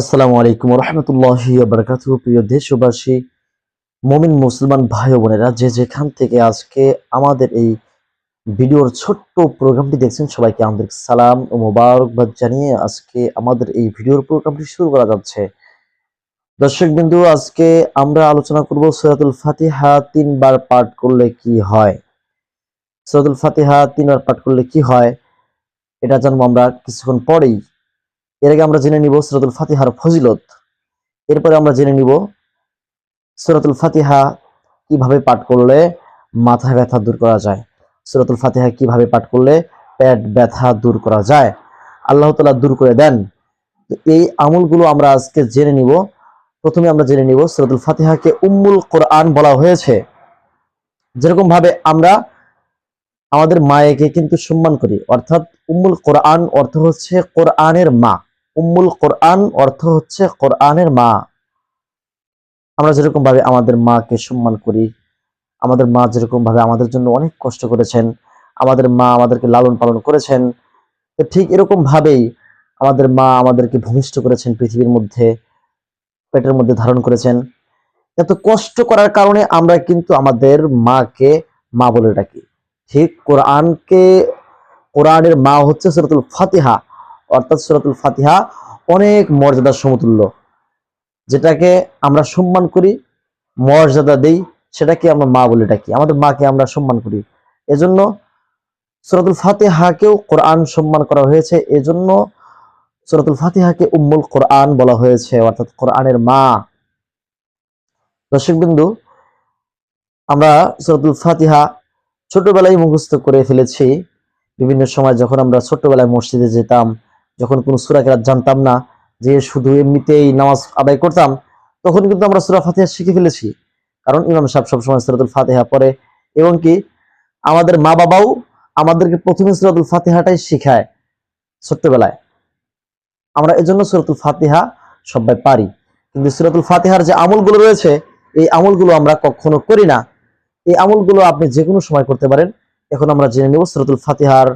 আসসালামু আলাইকুম রহমতুল্লাহ বারকাত প্রিয় দেশবাসী, মমিন মুসলমান ভাই বোনেরা, যে যেখান থেকে আজকে আমাদের এই ভিডিওর ছোট্ট প্রোগ্রামটি দেখছেন, সবাইকে আমাদের সালাম ও মোবারকবাদ জানিয়ে আজকে আমাদের এই ভিডিওর প্রোগ্রামটি শুরু করা যাচ্ছে। দর্শক বিন্দু, আজকে আমরা আলোচনা করব সৈয়দুল ফাতিহা তিনবার পাঠ করলে কি হয়। সৈয়দুল ফাতিহা তিনবার পাঠ করলে কি হয়, এটা জানব আমরা কিছুক্ষণ পরেই। এর আগে আমরা জেনে নিব সুরাতুল ফাতিহার ফজিলত। এরপরে আমরা জেনে নিব সুরাতুল ফাতিহা কীভাবে পাঠ করলে মাথা ব্যথা দূর করা যায়, সুরাতুল ফাতিহা কীভাবে পাঠ করলে পেট ব্যথা দূর করা যায়, আল্লাহ তালা দূর করে দেন। এই আমলগুলো আমরা আজকে জেনে নিব। প্রথমে আমরা জেনে নিব সুরাতুল ফাতিহাকে উম্মুল কোরআন বলা হয়েছে। যেরকম ভাবে আমরা আমাদের মায়েকে কিন্তু সম্মান করি। অর্থাৎ উম্মুল কোরআন অর্থ হচ্ছে কোরআনের মা। উম্মুল কোরআন অর্থ হচ্ছে কোরআনের মা। আমরা যেরকম ভাবে আমাদের মাকে সম্মান করি, আমাদের মা যেরকম ভাবে আমাদের জন্য অনেক কষ্ট করেছেন, আমাদের মা আমাদেরকে লালন পালন করেছেন ঠিক এরকম ভাবেই আমাদের মা আমাদেরকে ভূমিষ্ঠ করেছেন পৃথিবীর মধ্যে, পেটের মধ্যে ধারণ করেছেন। এত কষ্ট করার কারণে আমরা কিন্তু আমাদের মাকে মা বলে ডাকি। ঠিক কোরআনকে, কোরআনের মা হচ্ছে সুরাতুল ফাতিহা। অর্থাৎ সুরাতুল ফাতিহা অনেক মর্যাদার সমতুল্য। যেটাকে আমরা সম্মান করি, মর্যাদা দেই, সেটাকে আমরা মা বলে ডাকি। আমাদের মাকে আমরা সম্মান করি। এজন্য সুরাতুল ফাতিহাকেও কোরআন সম্মান করা হয়েছে। এজন্য সুরাতুল ফাতিহাকে উম্মুল কোরআন বলা হয়েছে, অর্থাৎ কোরআনের মা। দর্শক বিন্দু আমরা সুরাতুল ফাতিহা ছোটবেলায় মুখস্থ করে ফেলেছি। বিভিন্ন সময় যখন আমরা ছোটবেলায় মসজিদে যেতাম যখন কোনো সুরা কেরাত জানতাম না, যে শুধু এমনিতেই নামাজ আদায় করতাম, তখন কিন্তু আমরা সুরা ফাতিহা শিখে ফেলেছি। কারণ ইমাম সাহেব সবসময় সুরাতুল ফাতেহা পড়ে এবং কি আমাদের মা বাবাও আমাদেরকে প্রথমে সুরাতুল ফাতেহাটাই শিখায় ছোট্টবেলায়। আমরা এজন্য সুরাতুল ফাতেহা সবাই পারি। কিন্তু সুরাতুল ফাতেহার যে আমলগুলো রয়েছে, এই আমলগুলো আমরা কখনো করি না। এই আমলগুলো আপনি যে কোনো সময় করতে পারেন। এখন আমরা জেনে নেব সুরাতুল ফাতেহার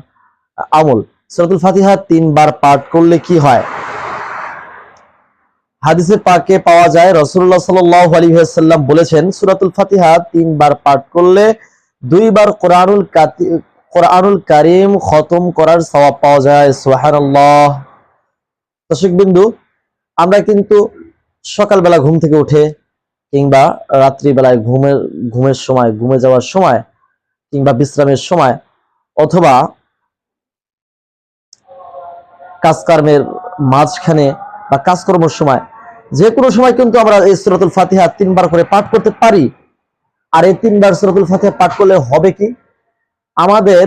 আমল। সুরাতুল ফাতিহা তিনবার পাঠ করলে কি হয়? হাদিসে পাকে পাওয়া যায় রসুল্লাহ সাল্লাম বলেছেন, সুরাতুল ফাতিহা তিনবার পাঠ করলে দুইবার কোরআনুল কোরআনুল কারিম খতম করার সওয়াব পাওয়া যায়। সুবহানাল্লাহ। দর্শক বিন্দু, আমরা কিন্তু সকালবেলা ঘুম থেকে উঠে কিংবা রাত্রিবেলায় ঘুমের ঘুমের সময়, ঘুমে যাওয়ার সময় কিংবা বিশ্রামের সময় অথবা কাজকর্মের মাঝখানে বা কাজকর্মের সময়, যে কোনো সময় কিন্তু আমরা এই সুরাতুল ফাতিহা তিনবার করে পাঠ করতে পারি। আর এই তিনবার সুরাতুল ফাতিহা পাঠ করলে হবে কি? আমাদের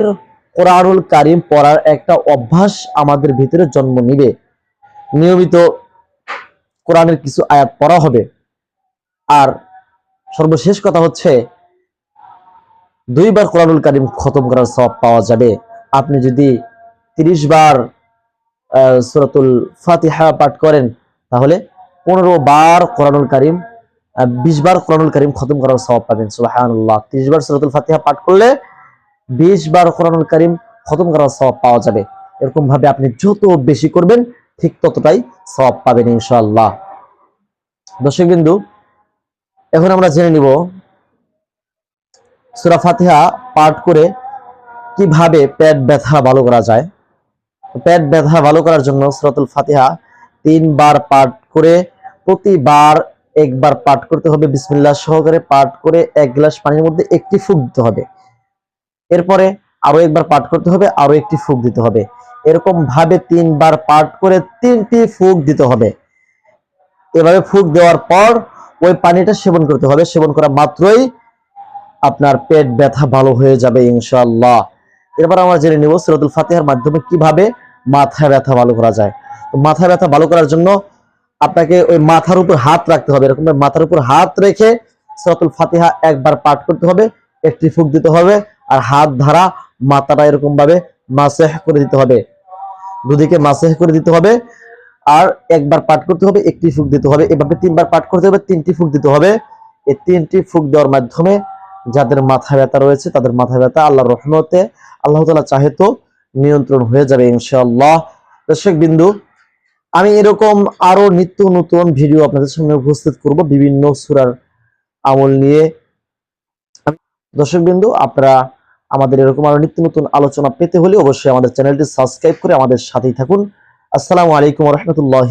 কোরআনুল কারিম পড়ার একটা অভ্যাস আমাদের ভিতরে জন্ম নিবে। নিয়মিত কোরআনের কিছু আয়াত পড়া হবে। আর সর্বশেষ কথা হচ্ছে, দুইবার কোরআনুল কারিম খতম করার সব পাওয়া যাবে। আপনি যদি তিরিশ বার সূরাতুল ফাতিহা পাঠ করেন, তাহলে পনেরো বার কোরআনুল কারিম বিশ বার কোরআনুল কারিম খতম করার সওয়াব পাবেন, সুবহানাল্লাহ। তিরিশ বার সূরাতুল ফাতিহা পাঠ করলে বিশ বার কোরআনুল কারিম খতম করার সওয়াব পাওয়া যাবে। এরকম ভাবে আপনি যত বেশি করবেন, ঠিক ততটাই সওয়াব পাবেন ইনশাআল্লাহ। দর্শক বিন্দু, এখন আমরা জেনে নিব সূরা ফাতিহা পাঠ করে কীভাবে পেট ব্যথা ভালো করা যায়। পেট ব্যথা ভালো করার জন্য সূরাতুল ফাতিহা তিনবার পাঠ করে, প্রতিবার একবার পাঠ করতে হবে, বিসমিল্লাহ সহকারে পাঠ করে এক গ্লাস পানির মধ্যে একটি ফুক দিতে হবে। এরপরে আরও একবার পাঠ করতে হবে, আরও একটি ফুক দিতে হবে। এরকম ভাবে তিনবার পাঠ করে তিনটি ফুক দিতে হবে। এভাবে ফুক দেওয়ার পর ওই পানিটা সেবন করতে হবে। সেবন করা মাত্রই আপনার পেট ব্যথা ভালো হয়ে যাবে ইনশাল্লাহ এরপর আমরা জেনে নিব সুরাতুল ফাতিহার মাধ্যমে কীভাবে মাথা ব্যথা ভালো করা যায়। তো মাথা ব্যথা ভালো করার জন্য আপনাকে ওই মাথার উপর হাত রাখতে হবে। এরকম মাথার উপর হাত রেখে সুরাতুল ফাতিহা একবার পাঠ করতে হবে, একটি ফুক দিতে হবে আর হাত ধারা মাথাটা এরকম ভাবে মাসেহ করে দিতে হবে। দুদিকে মাসেহ করে দিতে হবে আর একবার পাঠ করতে হবে, একটি ফুক দিতে হবে। এভাবে তিনবার পাঠ করতে হবে, তিনটি ফুক দিতে হবে। এই তিনটি ফুক দেওয়ার মাধ্যমে যাদের মাথা ব্যথা রয়েছে, তাদের মাথা ব্যথা আল্লাহর রহমতে, আল্লাহ তালা চাহে তো নিয়ন্ত্রণ হয়ে যাবে ইনশাআল্লাহ। দর্শক বিন্দু, আমি এরকম আরও নিত্য নতুন ভিডিও আপনাদের সামনে উপস্থিত করব বিভিন্ন সুরার আমল নিয়ে। দর্শক বিন্দু, আপনারা আমাদের এরকম আরও নিত্য নতুন আলোচনা পেতে হলে অবশ্যই আমাদের চ্যানেলটি সাবস্ক্রাইব করে আমাদের সাথেই থাকুন। আসসালামু আলাইকুম রহমতুল্লাহ